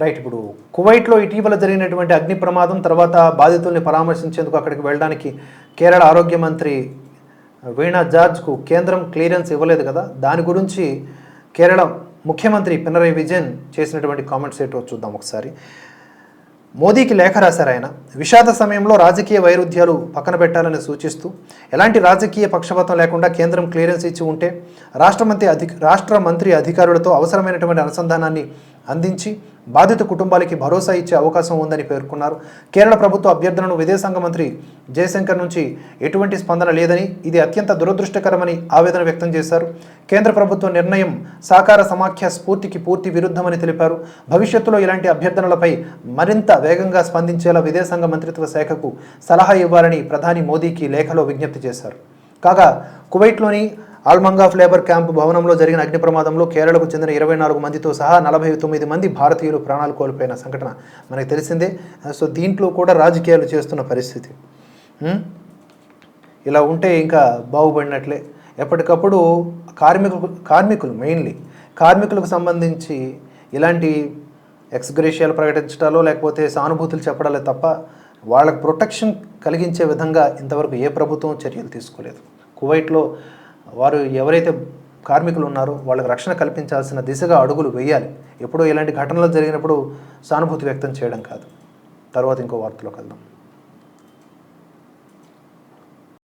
Right ఇప్పుడు కువైట్లో ఇటీవల జరిగినటువంటి అగ్ని ప్రమాదం తర్వాత బాధితుల్ని పరామర్శించేందుకు అక్కడికి వెళ్ళడానికి కేరళ ఆరోగ్య మంత్రి వీణా జార్జ్కు కేంద్రం క్లియరెన్స్ ఇవ్వలేదు కదా? దాని గురించి కేరళ ముఖ్యమంత్రి పినరై విజయన్ చేసినటువంటి కామెంట్స్ ఏటో చూద్దాం ఒకసారి. మోదీకి లేఖ రాశారు ఆయన. విషాద సమయంలో రాజకీయ వైరుధ్యాలు పక్కన పెట్టాలని సూచిస్తూ ఎలాంటి రాజకీయ పక్షపాతం లేకుండా కేంద్రం క్లియరెన్స్ ఇచ్చి ఉంటే రాష్ట్ర మంత్రి అధి రాష్ట్ర మంత్రి అధికారులతో అవసరమైనటువంటి అనుసంధానాన్ని అందించి బాధిత కుటుంబాలకి భరోసా ఇచ్చే అవకాశం ఉందని పేర్కొన్నారు. కేరళ ప్రభుత్వ అభ్యర్థనను విదేశాంగ మంత్రి జయశంకర్ నుంచి ఎటువంటి స్పందన లేదని ఇది అత్యంత దురదృష్టకరమని ఆవేదన వ్యక్తం చేశారు. కేంద్ర ప్రభుత్వ నిర్ణయం సాకార సమాఖ్య స్ఫూర్తికి పూర్తి విరుద్ధమని తెలిపారు. భవిష్యత్తులో ఇలాంటి అభ్యర్థనలపై మరింత వేగంగా స్పందించేలా విదేశాంగ మంత్రిత్వ శాఖకు సలహా ఇవ్వాలని ప్రధాని మోదీకి లేఖలో విజ్ఞప్తి చేశారు. కాగా కువైట్లోని ఆల్మంగ్ ఆఫ్ లేబర్ క్యాంప్ భవనంలో జరిగిన అగ్ని ప్రమాదంలో కేరళకు చెందిన ఇరవై నాలుగు మందితో సహా నలభై తొమ్మిది మంది భారతీయులు ప్రాణాలు కోల్పోయిన సంఘటన మనకు తెలిసిందే. సో దీంట్లో కూడా రాజకీయాలు చేస్తున్న పరిస్థితి. ఇలా ఉంటే ఇంకా బాగుపడినట్లే. ఎప్పటికప్పుడు కార్మికులు కార్మికులు మెయిన్లీ కార్మికులకు సంబంధించి ఇలాంటి ఎక్స్గ్రేషియాలు ప్రకటించడాలో లేకపోతే సానుభూతులు చెప్పడాలే తప్ప వాళ్ళకు ప్రొటెక్షన్ కలిగించే విధంగా ఇంతవరకు ఏ ప్రభుత్వం చర్యలు తీసుకోలేదు. కువైట్లో వారు ఎవరైతే కార్మికులు ఉన్నారో వాళ్ళకి రక్షణ కల్పించాల్సిన దిశగా అడుగులు వేయాలి. ఎప్పుడో ఇలాంటి ఘటనలు జరిగినప్పుడు సానుభూతి వ్యక్తం చేయడం కాదు. తర్వాత ఇంకో వార్తలోకి వెళ్దాం.